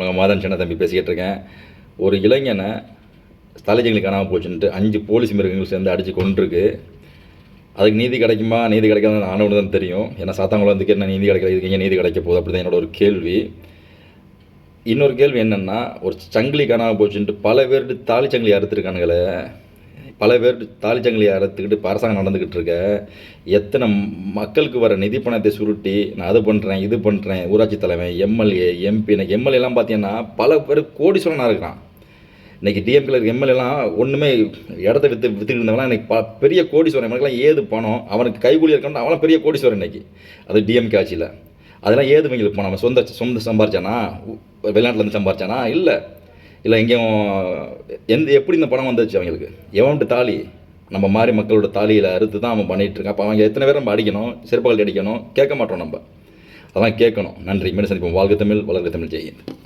நம்ம மாதன் சின்ன தம்பி பேசிக்கிட்டு இருக்கேன். ஒரு இளைஞனை தலைஜெங்களுக்கு காணாமல் போச்சுன்ட்டு அஞ்சு போலீஸ் மிருகங்கள் சேர்ந்து அடித்து கொண்டிருக்கு அதுக்கு நீதி கிடைக்குமா? நீதி கிடைக்காது ஆனவனு தான் தெரியும். ஏன்னா சாத்தாங்குளம் வந்து என்ன நீதி கிடைக்கல இதுக்கு எங்கே நீதி கிடைக்க போகுது அப்படி தான் என்னோட ஒரு கேள்வி. இன்னொரு கேள்வி என்னென்னா ஒரு சங்கிலி காணாமல் போச்சுன்ட்டு பல பேர்ட்டு தாலி சங்கிலி அறுத்துருக்கானுங்களே. பல பேர் தாலி சங்கிலி அறுத்துக்கிட்டு அரசாங்கம் நடந்துக்கிட்டு இருக்க. எத்தனை மக்களுக்கு வர நிதி பணத்தை சுருட்டி நான் அது பண்ணுறேன் இது பண்ணுறேன் ஊராட்சி தலைமை எம்எல்ஏ எம்பி எனக்கு எம்எல்ஏலாம் பார்த்தீங்கன்னா பல பேர் கோடீஸ்வரனாக இருக்கிறான். இன்றைக்கி டிஎம்கேல இருக்க எம்எல்ஏலாம் ஒன்றுமே இடத்த விற்று விற்றுக்கிட்டு இருந்தவங்களாம் இன்றைக்கி ப பெரிய கோடீஸ்வரன். இவனுக்கெல்லாம் ஏது பணம்? அவனுக்கு கைகூலி இருக்கணும் அவனும் பெரிய கோடீஸ்வரன் இன்னைக்கு. அது டிஎம்கே ஆட்சியில். அதெல்லாம் ஏது இவங்களுக்கு பணம் அவன் சொந்த சொந்த சம்பாரிச்சானா? வெளிநாட்டிலேருந்து சம்பாரிச்சானா? இல்லை. இல்லை எங்கேயும் எந்த எப்படி இந்த படம் வந்துச்சு அவங்களுக்கு? எவன்ட்டு தாலி? நம்ம மாதிரி மக்களோட தாலியில் அறுத்து தான் அவன் பண்ணிகிட்டு இருக்கான். அப்போ அவங்க எத்தனை பேர் நம்ம அடிக்கணும்? சிறப்புகள் அடிக்கணும்? கேட்க மாட்டோம் நம்ம. அதெல்லாம் கேட்கணும். நன்றி. மீண்டும் சந்திப்போம். வாழ்க தமிழ் வளர்க தமிழ். ஜெயின்